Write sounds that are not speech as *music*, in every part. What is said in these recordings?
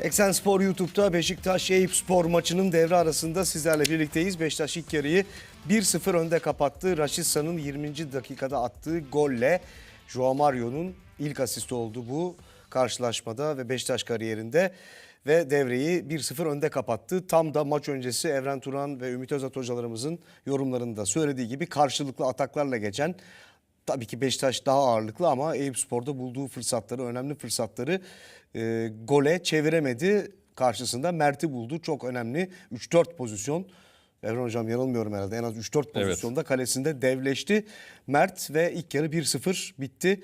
Eksen Spor YouTube'da Beşiktaş Eyüp Spor maçının devre arasında sizlerle birlikteyiz. Beşiktaş ilk yarıyı 1-0 önde kapattı. Raşitsa'nın 20. dakikada attığı golle Joao Mario'nun ilk asisti oldu bu karşılaşmada ve Beşiktaş kariyerinde ve devreyi 1-0 önde kapattı. Tam da maç öncesi Evren Turan ve Ümit Özat hocalarımızın yorumlarında söylediği gibi karşılıklı ataklarla geçen Tabii ki Beşiktaş daha ağırlıklı ama Eyüp Spor'da bulduğu fırsatları, önemli fırsatları e, gole çeviremedi. Karşısında Mert'i buldu. Çok önemli 3-4 pozisyon. Evren Hocam yanılmıyorum herhalde. En az 3-4 pozisyonda kalesinde devleşti. Mert ve ilk yarı 1-0 bitti.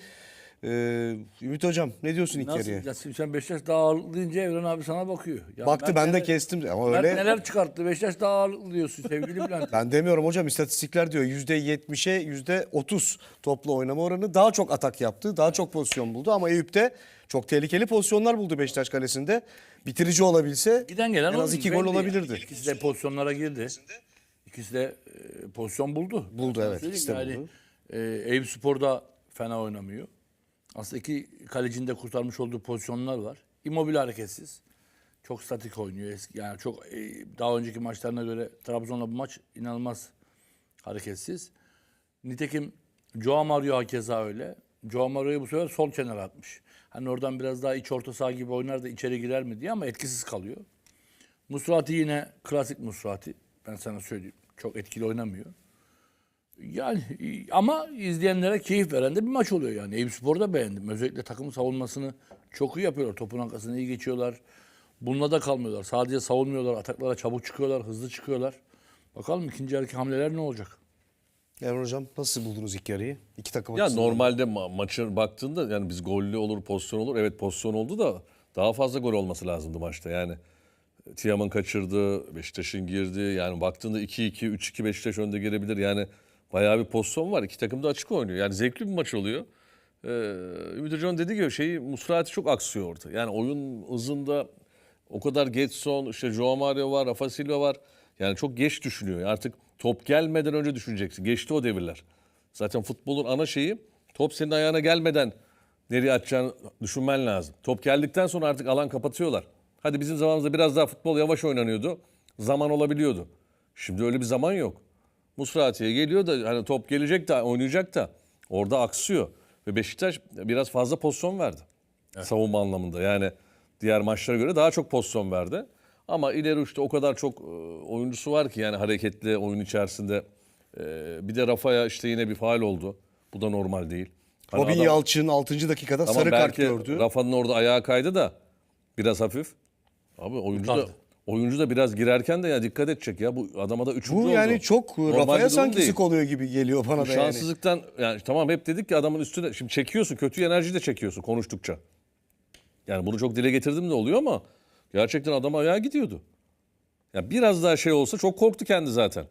Ee, Ümit Hocam ne diyorsun ilk Nasıl? yarıya? Ya şimdi sen Beşiktaş daha ağırlıklı Evren abi sana bakıyor. Ya Baktı ben de neler- kestim ama Mert öyle. neler çıkarttı? Beşiktaş daha ağırlıklı diyorsun sevgili Bülent. *laughs* Ben demiyorum hocam istatistikler diyor %70'e %30 toplu oynama oranı daha çok atak yaptı. Daha çok pozisyon buldu ama Eyüp'te çok tehlikeli pozisyonlar buldu Beşiktaş kalesinde. Bitirici olabilse Giden gelen en az iki gol Belli olabilirdi. İkisi de pozisyonlara girdi. İkisi de e, pozisyon buldu. Buldu, evet, söyleyeyim ikisi de yani, buldu. E, Eyüp Spor'da fena oynamıyor. Aslında iki kalecinin kurtarmış olduğu pozisyonlar var. Immobile hareketsiz. Çok statik oynuyor. Eski, yani çok e, daha önceki maçlarına göre Trabzon'la bu maç inanılmaz hareketsiz. Nitekim Joao Mario hakeza öyle. Joao Mario'yu bu sefer sol kenara atmış. Hani oradan biraz daha iç orta saha gibi oynar da içeri girer mi diye ama etkisiz kalıyor. Musrati yine klasik Musrati. Ben sana söyleyeyim. Çok etkili oynamıyor. Yani e, ama izleyenlere keyif veren de bir maç oluyor yani. Eyüp Spor'u da beğendim. Özellikle takım savunmasını çok iyi yapıyorlar. Topun arkasına iyi geçiyorlar. Bununla da kalmıyorlar. Sadece savunmuyorlar. Ataklara çabuk çıkıyorlar. Hızlı çıkıyorlar. Bakalım ikinci yarıki hamleler ne olacak? Evren Hocam nasıl buldunuz ilk yarıyı? İki takım Ya normalde ma- maçın baktığında yani biz gollü olur, pozisyon olur. Evet pozisyon oldu da daha fazla gol olması lazımdı maçta. Yani Tiam'ın kaçırdı, Beşiktaş'ın girdi. Yani baktığında 2-2, 3-2 Beşiktaş önde gelebilir. Yani bayağı bir pozisyon var. İki takım da açık oynuyor. Yani zevkli bir maç oluyor. Ee, Ümit Hoca'nın dediği gibi şeyi Musrati çok aksıyor orada. Yani oyun hızında o kadar Getson, işte Joao Mario var, Rafa Silva var. Yani çok geç düşünüyor. Artık top gelmeden önce düşüneceksin. Geçti o devirler. Zaten futbolun ana şeyi top senin ayağına gelmeden nereye atacağını düşünmen lazım. Top geldikten sonra artık alan kapatıyorlar. Hadi bizim zamanımızda biraz daha futbol yavaş oynanıyordu. Zaman olabiliyordu. Şimdi öyle bir zaman yok. Musrati'ye geliyor da hani top gelecek de oynayacak da orada aksıyor. Ve Beşiktaş biraz fazla pozisyon verdi. Savunma anlamında. Yani diğer maçlara göre daha çok pozisyon verdi. Ama ileri uçta o kadar çok e, oyuncusu var ki yani hareketli oyun içerisinde. E, bir de Rafa'ya işte yine bir faal oldu. Bu da normal değil. Hani Robin adam- Yalçın 6. dakikada Tamam sarı kart gördü. Rafa'nın orada ayağı kaydı da biraz hafif. Abi oyuncu da. Oyuncu da biraz girerken de ya dikkat edecek ya. Bu adama da üçüncü Bu oldu. yani çok Normal Rafa'ya sanki değil. sık oluyor gibi geliyor bana Bu da yani. şanssızlıktan yani tamam hep dedik ki adamın üstüne şimdi çekiyorsun kötü enerji de çekiyorsun konuştukça. Yani bunu çok dile getirdim de oluyor ama gerçekten adam ayağa gidiyordu. Ya biraz daha şey olsa çok korktu kendi zaten.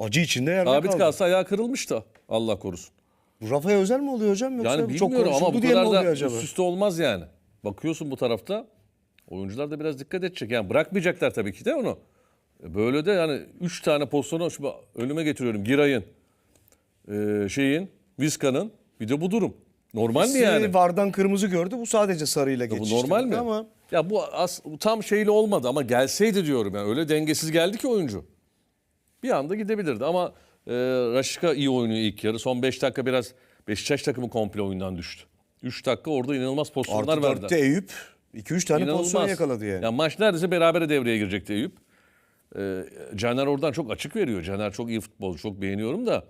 Acı içinde yerde Sabit kaldı. kalsa ayağı kırılmış da Allah korusun. Bu Rafa'ya özel mi oluyor hocam yoksa Yani çok bilmiyorum ama bu diye mi kadar oluyor da acaba? üst üste olmaz yani. Bakıyorsun bu tarafta oyuncular da biraz dikkat edecek. Yani bırakmayacaklar tabii ki de onu. E Böyle de yani 3 tane pozisyonu şimdi önüme getiriyorum. Giray'ın, e, şeyin, Vizca'nın bir de bu durum. Normal mi Birisi yani? Vardan kırmızı gördü. Bu sadece sarıyla Bu geçişti. normal mi? Ama Ya bu, as, bu tam şeyle olmadı ama gelseydi diyorum yani öyle dengesiz geldi ki oyuncu. Bir anda gidebilirdi ama e, Raşika iyi oynuyor ilk yarı. Son 5 dakika biraz Beşiktaş takımı komple oyundan düştü. 3 dakika orada inanılmaz pozisyonlar artı verdi. dörtte Eyüp 2-3 tane pozisyon İnanılmaz. yakaladı yani. Ya maç neredeyse berabere devreye girecekti Eyüp. Ee, Caner oradan çok açık veriyor. Caner çok iyi futbolcu. Çok beğeniyorum da.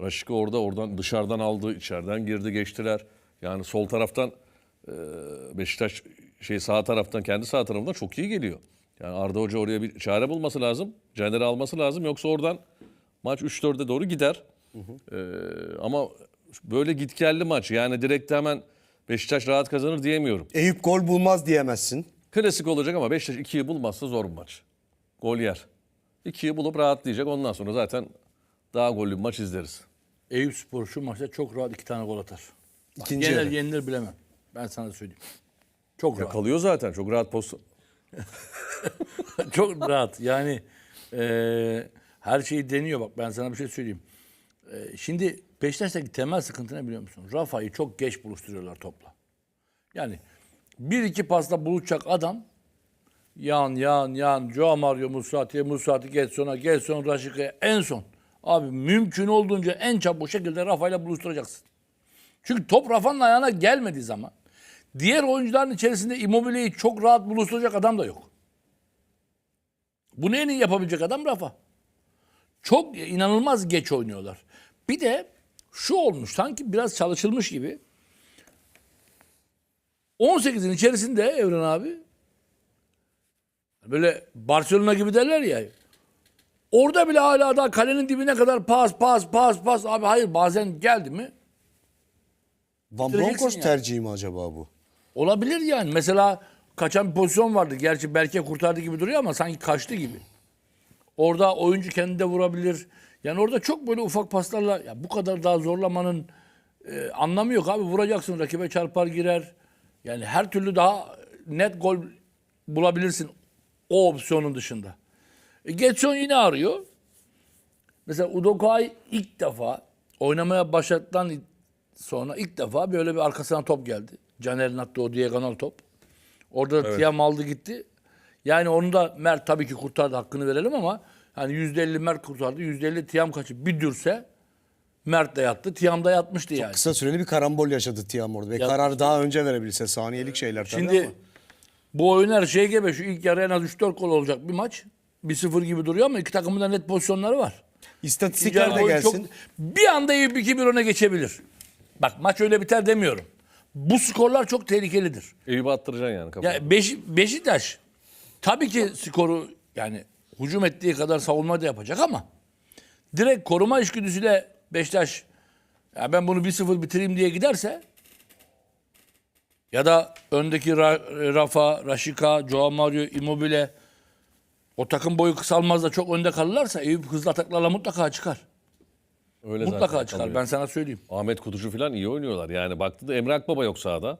Raşika orada oradan dışarıdan aldı, içeriden girdi, geçtiler. Yani sol taraftan e, Beşiktaş şey sağ taraftan kendi sağ tarafından çok iyi geliyor. Yani Arda Hoca oraya bir çare bulması lazım. Caner'i alması lazım. Yoksa oradan maç 3-4'e doğru gider. Ee, ama böyle gitgelli maç. Yani direkt hemen Beşiktaş rahat kazanır diyemiyorum. Eyüp gol bulmaz diyemezsin. Klasik olacak ama Beşiktaş 2'yi bulmazsa zor bir maç. Gol yer. 2'yi bulup rahatlayacak. Ondan sonra zaten daha gollü bir maç izleriz. Eyüp Spor şu maçta çok rahat iki tane gol atar. İkinci Yener yarı. yenilir bilemem. Ben sana söyleyeyim. Çok rahat. Kalıyor zaten. Çok rahat pozisyon. *laughs* Çok rahat. Yani e, her şeyi deniyor bak ben sana bir şey söyleyeyim. E, şimdi Beşiktaş'taki temel sıkıntı ne biliyor musun? Rafa'yı çok geç buluşturuyorlar topla. Yani bir iki pasla buluşacak adam Yan yan yan. Joao Mario Musrati, Musrati Getson'a, Getson Raşika'ya en son. Abi mümkün olduğunca en çabuk şekilde Rafa'yla buluşturacaksın. Çünkü top Rafa'nın ayağına gelmediği zaman diğer oyuncuların içerisinde Immobile'yi çok rahat buluşturacak adam da yok. Bunu en iyi yapabilecek adam Rafa. Çok inanılmaz geç oynuyorlar. Bir de şu olmuş sanki biraz çalışılmış gibi. 18'in içerisinde Evren abi böyle Barcelona gibi derler ya. Orada bile hala da kalenin dibine kadar pas pas pas pas abi hayır bazen geldi mi Van Bronckhorst yani. tercihi mi acaba bu? Olabilir yani. Mesela kaçan bir pozisyon vardı. Gerçi belki kurtardı gibi duruyor ama sanki kaçtı gibi. Orada oyuncu kendine vurabilir. Yani orada çok böyle ufak paslarla ya bu kadar daha zorlamanın e, anlamı yok abi. Vuracaksın rakibe çarpar girer. Yani her türlü daha net gol bulabilirsin o opsiyonun dışında. E, Getson yine arıyor. Mesela Udokai ilk defa oynamaya başladıktan sonra ilk defa böyle bir arkasına top geldi. Caner'in attığı o diagonal top. Orada da Tiam aldı gitti. Yani onu da Mert tabii ki kurtardı hakkını verelim ama hani %50 Mert kurtardı. %50 Tiam kaçı bir dürse Mert de yattı. Tiam da yatmıştı yani. Kısa süreli bir karambol yaşadı Tiam orada. Ve Ya- kararı daha önce verebilse saniyelik şeyler tabii Şimdi ama. bu oyun her şeye gebe. Şu ilk yarı en az 3-4 gol olacak bir maç. 1-0 gibi duruyor ama iki takımın da net pozisyonları var. İstatistikler de gelsin. çok- bir anda Eyüp 2-1 öne geçebilir. Bak maç öyle biter demiyorum. Bu skorlar çok tehlikelidir. Eyüp'ü attıracaksın yani kafana. Ya Beş, Beşiktaş tabii ki skoru yani hücum ettiği kadar savunma da yapacak ama direkt koruma içgüdüsüyle Beşiktaş ya ben bunu 1-0 bitireyim diye giderse ya da öndeki Ra- Rafa, Raşika, Joao Mario, Immobile o takım boyu kısalmaz da çok önde kalırlarsa Eyüp hızlı ataklarla mutlaka çıkar. Öyle Mutlaka zaten çıkar kalıyor. ben sana söyleyeyim. Ahmet Kutucu falan iyi oynuyorlar. Yani baktı da Emre Akbaba yok sahada.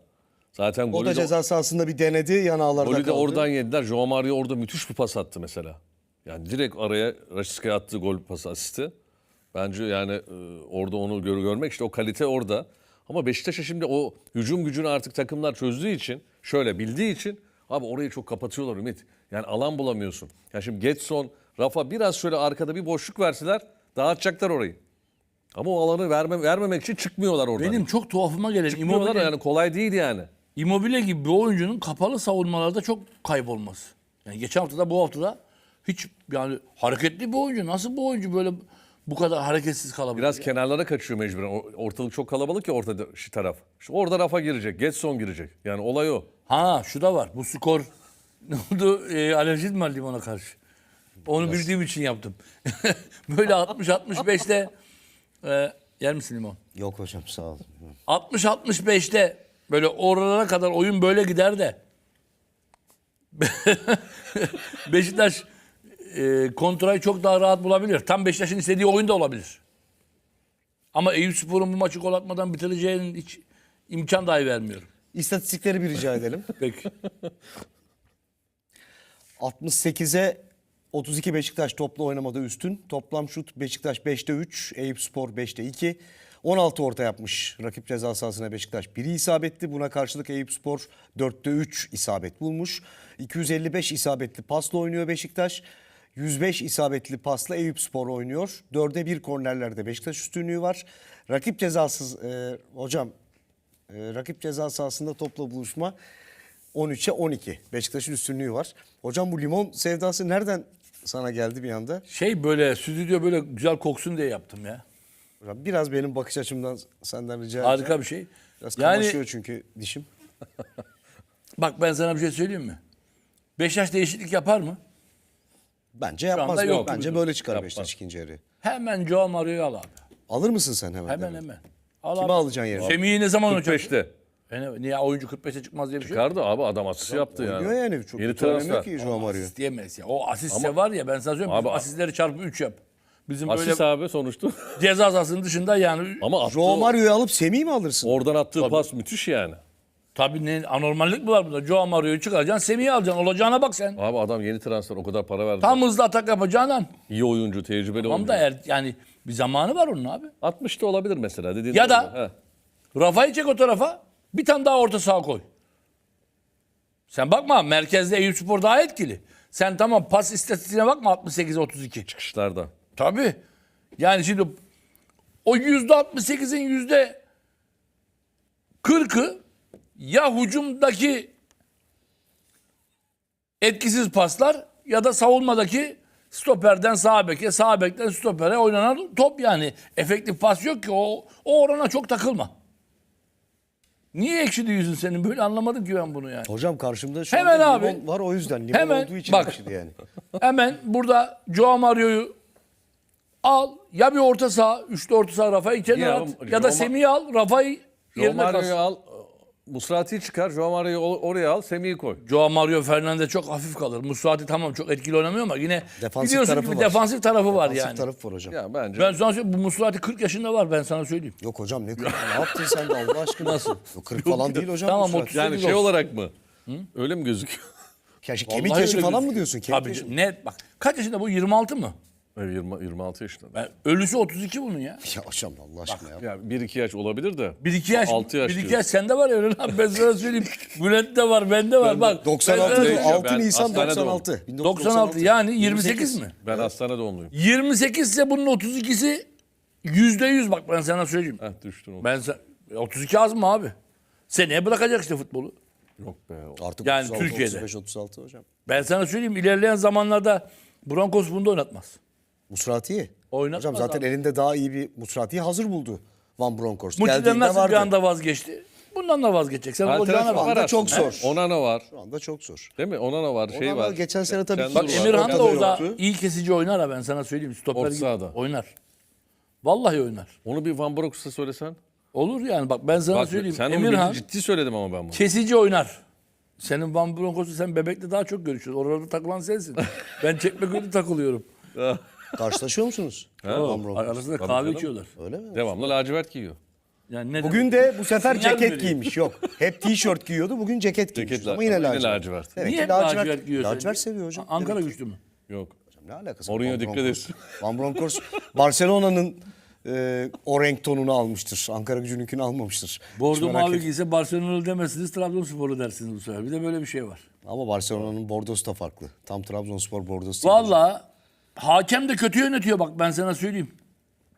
Zaten O da ceza sahasında bir denedi. Yan ağlarda golü de kaldı. oradan yediler. Joao Mario orada müthiş bir pas attı mesela. Yani direkt araya Raşiska'ya attığı gol pası asisti. Bence yani e, orada onu gör, görmek işte o kalite orada. Ama Beşiktaş'a şimdi o hücum gücünü artık takımlar çözdüğü için şöyle bildiği için abi orayı çok kapatıyorlar Ümit. Yani alan bulamıyorsun. Yani şimdi Getson, Rafa biraz şöyle arkada bir boşluk verseler dağıtacaklar orayı. Ama o alanı verme, vermemek için çıkmıyorlar oradan. Benim çok tuhafıma gelen Çıkmıyorlar Immobile, yani kolay değil yani. Immobile gibi bir oyuncunun kapalı savunmalarda çok kaybolması. Yani geçen hafta da bu hafta da hiç yani hareketli bir oyuncu. Nasıl bu oyuncu böyle bu kadar hareketsiz kalabilir? Biraz kenarlara kaçıyor mecburen. Ortalık çok kalabalık ya ortada şu taraf. İşte orada Rafa girecek, Getson girecek. Yani olay o. Ha şu da var. Bu skor *laughs* ne oldu? E, alerjit mi var limona karşı? Onu bildiğim için yaptım. *laughs* böyle 60-65'te e, yer misin limon? Yok hocam sağ olun. 60-65'te böyle oralara kadar oyun böyle gider de *laughs* Beşiktaş e, kontrayı çok daha rahat bulabilir. Tam Beşiktaş'ın istediği oyun da olabilir. Ama Eyüp Spor'un bu maçı gol atmadan bitireceğinin hiç imkan dahi vermiyorum. İstatistikleri bir rica edelim. *laughs* Peki. 68'e 32 Beşiktaş toplu oynamada üstün. Toplam şut Beşiktaş 5'te 3, Eyüp Spor 5'te 2. 16 orta yapmış rakip ceza sahasına Beşiktaş. Biri isabetli. Buna karşılık Eyüp Spor 4'te 3 isabet bulmuş. 255 isabetli pasla oynuyor Beşiktaş. 105 isabetli pasla Eyüp Spor oynuyor. 4'e 1 kornerlerde Beşiktaş üstünlüğü var. Rakip cezasız e, hocam e, rakip ceza sahasında topla buluşma 13'e 12. Beşiktaş'ın üstünlüğü var. Hocam bu limon sevdası nereden sana geldi bir anda? Şey böyle stüdyo böyle güzel koksun diye yaptım ya. Hocam biraz benim bakış açımdan senden rica edeceğim. Harika bir şey. Biraz Yani kamaşıyor çünkü dişim. *laughs* bak ben sana bir şey söyleyeyim mi? Beşiktaş değişiklik yapar mı? Bence yapmaz. yok. Bence böyle çıkar Yapmaz. Beşiktaş ikinci yarı. Hemen Joao Mario'yu al abi. Alır mısın sen hemen? Hemen Evet. hemen. Al Kimi abi. alacaksın yerine? Semih'i ne zaman oynayacak? 45'te. E ne- Niye oyuncu 45'e çıkmaz diye bir şey. Çıkardı abi adam asist yaptı yani. Oynuyor yani. Çok Yeni kötü oynamıyor transfer. ki Joao Mario. Asist diyemez ya. O asistse var ya ben sana söyleyeyim. Abi- asistleri çarpı 3 yap. Bizim Asist böyle abi sonuçta. *laughs* ceza sahasının dışında yani Ama attığı, Joao Mario'yu alıp Semih'i mi alırsın? oradan attığı pas müthiş yani. Tabii ne anormallik mi var burada? Joao Mario'yu çıkaracaksın, Semih'i alacaksın. Olacağına bak sen. Abi adam yeni transfer o kadar para verdi. Tam hızlı atak yapacağından. İyi oyuncu, tecrübeli Tamam oyuncu. da er, yani bir zamanı var onun abi. 60'ta olabilir mesela dediğin Ya doğru. da- He. Rafa'yı çek o tarafa. Bir tane daha orta saha koy. Sen bakma merkezde Eyüp Spor daha etkili. Sen tamam pas istatistiğine bakma 68-32. Çıkışlarda. Tabii. Yani şimdi o yüzde 68'in yüzde 40'ı ya hücumdaki etkisiz paslar ya da savunmadaki stoperden sağ beke, sağ bekten stopere oynanan top yani. Efektif pas yok ki o, o orana çok takılma. Niye ekşidi yüzün senin? Böyle anlamadım ki ben bunu yani. Hocam karşımda şu Hemen anda abi. limon var o yüzden. Limon Hemen olduğu için bak. ekşidi yani. *laughs* Hemen burada Joao Mario'yu al. Ya bir orta saha, üçlü orta saha Rafa'yı kenara Ya, at. Ya da Roma- Semih'i al, Rafa'yı Joao yerine Mario'yu kas. al. Musrati'yi çıkar. Joao Mario'yu oraya al. Semih'i koy. Joao Mario Fernandez çok hafif kalır. Musrati tamam çok etkili oynamıyor ama yine Defansif biliyorsun tarafı bir var. defansif tarafı var Asif yani. taraf var hocam. Ya bence. Ben sana söyleyeyim bu Musrati 40 yaşında var ben sana söyleyeyim. Yok hocam ne, ne yaptın sen de Allah aşkına? Nasıl? Yok, 40 falan değil hocam. Tamam, bu surat. 30. yani şey olsun. olarak mı? Öyle mi gözüküyor? Ya şey, kemik yaşı falan mı gözüküyor. diyorsun? Kemik Tabii yaşı. net bak. Kaç yaşında bu 26 mı? Evet, 20, 26 yaşında. Ben, ölüsü 32 bunun ya. Ya hocam Allah aşkına ya. Ya 1-2 yaş olabilir de. 1-2 yaş. 6 yaş 1-2 diyorsun. yaş sende var lan ben sana söyleyeyim. *laughs* Bülent'te var, bende var. Bak. ben 96 sana- Değişiyor. 6 Ben Nisan hastanede 96. 96 yani 28 mi? Ben hastane doğumluyum. 28 ise bunun 32'si %100 bak ben sana söyleyeyim. Heh düştün o. Ben sa- 32 az mı abi? Seneye bırakacak işte futbolu. Yok be. Artık Yani 36, Türkiye'de. 35, 36 hocam. Ben sana söyleyeyim ilerleyen zamanlarda Broncos bunu da oynatmaz. Musrati'yi. Oynatmaz Hocam zaten abi. elinde daha iyi bir Musrati'yi hazır buldu. Van Bronckhorst. Geldiğinde nasıl vardı. bir anda vazgeçti? Bundan da vazgeçecek. Sen bak. var anda çok aslında. zor. Onana var. Şu anda çok zor. Değil mi? Onana var. Şey Onana var. geçen sene tabii Bak. Emirhan da orada yoktu. iyi kesici oynar ha ben sana söyleyeyim. Stoper Orta gibi oynar. Vallahi oynar. Onu bir Van Broeks'a söylesen. Olur yani bak ben sana Bak söyleyeyim. sen Emirhan ciddi, ciddi söyledim ama ben bunu. kesici oynar. Senin Van Bronckhorst'u sen bebekte daha çok görüşüyorsun. Oralarda takılan sensin. ben Çekmeköy'de takılıyorum. *laughs* Karşılaşıyor musunuz? Bronckhorst. Arasında kahve içiyorlar. Öyle mi? Devamlı lacivert giyiyor. Yani ne Bugün de bu sefer Sinyal ceket veriyor. giymiş. Yok. Hep tişört giyiyordu. Bugün ceket giymiş. Ceket Ama yine lacivert. lacivert. Evet, Niye ki lacivert giyiyor Lacivert seviyor hocam. Ankara Demek güçlü mü? Yok. Ne alakası var? Mourinho Van dikkat Bronckhorst? etsin. Van Bronckhorst Barcelona'nın e, o renk tonunu almıştır. Ankara gücününkünü almamıştır. Hiç Bordo merak mavi giyse Barcelona'lı demezsiniz Trabzonspor'u dersiniz bu sefer. Bir de böyle bir şey var. Ama Barcelona'nın bordosu da farklı. Tam Trabzonspor bordosu değil. Vallahi hakem de kötü yönetiyor bak ben sana söyleyeyim.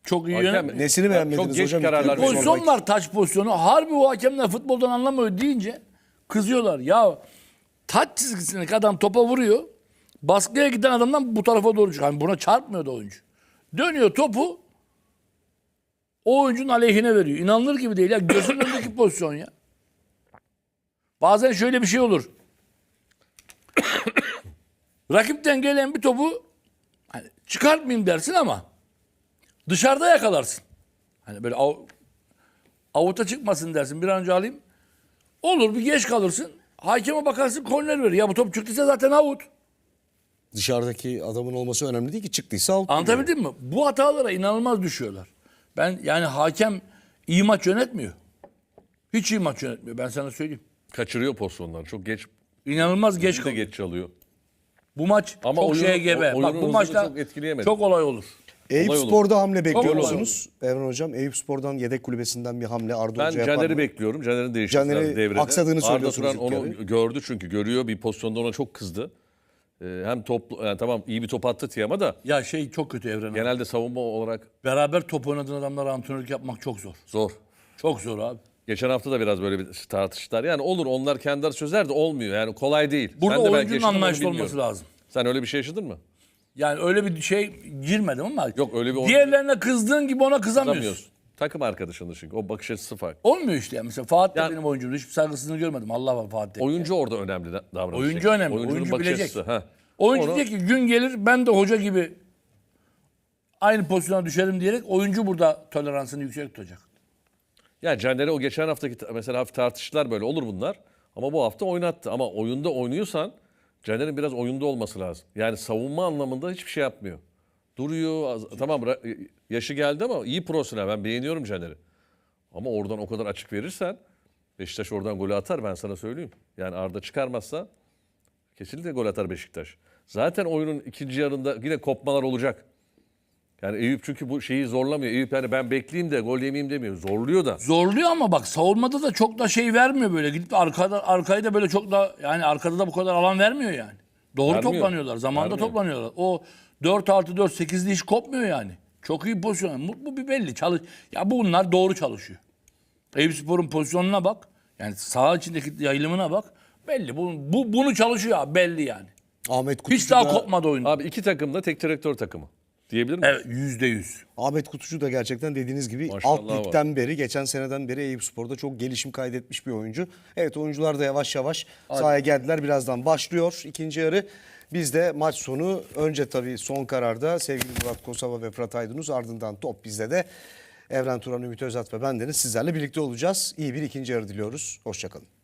Çok iyi Hakem- yönetmiyor. Nesini beğenmediniz Çok geç hocam? kararlar yarı veriyor. Pozisyon var taç pozisyonu. Harbi o hakemler futboldan anlamıyor deyince kızıyorlar. Ya taç çizgisine adam topa vuruyor. Baskıya giden adamdan bu tarafa doğru çıkıyor. Yani buna çarpmıyor da oyuncu. Dönüyor topu o oyuncunun aleyhine veriyor. İnanılır gibi değil ya. Gözünün *coughs* önündeki pozisyon ya. Bazen şöyle bir şey olur. *coughs* Rakipten gelen bir topu hani çıkartmayayım dersin ama dışarıda yakalarsın. Hani böyle av, avuta çıkmasın dersin bir an önce alayım. Olur bir geç kalırsın. Hakeme bakarsın korner verir. Ya bu top çıktıysa zaten avut. Dışarıdaki adamın olması önemli değil ki. Çıktıysa out. Anlatabildim mi? Bu hatalara inanılmaz düşüyorlar. Ben yani hakem iyi maç yönetmiyor. Hiç iyi maç yönetmiyor ben sana söyleyeyim. Kaçırıyor pozisyonları. Çok geç. İnanılmaz geç de kalıyor. geç çalıyor. Bu maç Ama çok oyunu- şeye gebe. o- Bak oyunun bu hızını maçta çok etkileyemedi. çok olay olur. Eyüp Olay olur. Spor'da hamle bekliyor olay musunuz? Evren Hocam Eyüp Spor'dan yedek kulübesinden bir hamle Arda Ben Hoca yapar Caner'i mı? bekliyorum. Caner'in değişmesi Caner'i lazım devrede. aksadığını Arda söylüyorsunuz Turan ilk onu yarı. gördü çünkü görüyor bir pozisyonda ona çok kızdı. Ee, hem toplu yani tamam iyi bir top attı Tiam'a da Ya şey çok kötü Evren. abi. genelde savunma olarak Beraber top oynadığın adamlara antrenörlük yapmak çok zor. zor. Çok zor abi. Geçen hafta da biraz böyle bir tartıştılar. Yani olur onlar kendileri çözer de olmuyor. Yani kolay değil. Burada Sen de oyuncunun anlayışlı olması lazım. Sen öyle bir şey yaşadın mı? Yani öyle bir şey girmedim ama Yok, öyle bir diğerlerine kızdığın gibi ona kızamıyorsun. Kızamıyorsun. Takım arkadaşındır çünkü. O bakış açısı farklı. Olmuyor işte yani. Mesela Fatih de Yani- benim oyuncum. Hiçbir saygısını görmedim. Allah var Fatih. Oyuncu orada önemli da- davranış. Oyuncu önemli. Oyuncunun Oyuncu bakış bilecek. açısı, ha. Oyuncu Onu- diyecek ki gün gelir ben de hoca gibi aynı pozisyona düşerim diyerek oyuncu burada toleransını yüksek tutacak. Ya Caner'e o geçen haftaki ta- mesela hafif tartıştılar böyle olur bunlar. Ama bu hafta oynattı. Ama oyunda oynuyorsan Caner'in biraz oyunda olması lazım. Yani savunma anlamında hiçbir şey yapmıyor. Duruyor. az- tamam yaşı geldi ama iyi profesyonel. Ben beğeniyorum Caner'i. Ama oradan o kadar açık verirsen Beşiktaş oradan golü atar ben sana söyleyeyim. Yani Arda çıkarmazsa kesinlikle gol atar Beşiktaş. Zaten oyunun ikinci yarında yine kopmalar olacak. Yani Eyüp çünkü bu şeyi zorlamıyor. Eyüp yani ben bekleyeyim de gol yemeyeyim demiyor. Zorluyor da. Zorluyor ama bak savunmada da çok da şey vermiyor böyle. Gidip arkada arkayı da böyle çok da yani arkada da bu kadar alan vermiyor yani. Doğru Vermiyor. toplanıyorlar. Zamanında Vermiyor. toplanıyorlar. O 4 artı 4 8'li iş kopmuyor yani. Çok iyi pozisyon. Bu, bu bir belli. Çalış ya bunlar doğru çalışıyor. Eyüp Spor'un pozisyonuna bak. Yani saha içindeki yayılımına bak. Belli. Bu, bu bunu çalışıyor abi belli yani. Ahmet Kutucu Hiç daha da, kopmadı oyun. Abi iki takım da tek direktör takımı. Diyebilir miyiz? Evet yüzde yüz. Ahmet Kutucu da gerçekten dediğiniz gibi Maşallah alt var. ligden beri, geçen seneden beri Eyüp Spor'da çok gelişim kaydetmiş bir oyuncu. Evet oyuncular da yavaş yavaş sahaya geldiler. Birazdan başlıyor ikinci yarı. Biz de maç sonu önce tabii son kararda sevgili Murat Kosova ve Fırat Aydınuz ardından top bizde de Evren Turan, Ümit Özat ve bendeniz sizlerle birlikte olacağız. İyi bir ikinci yarı diliyoruz. Hoşçakalın.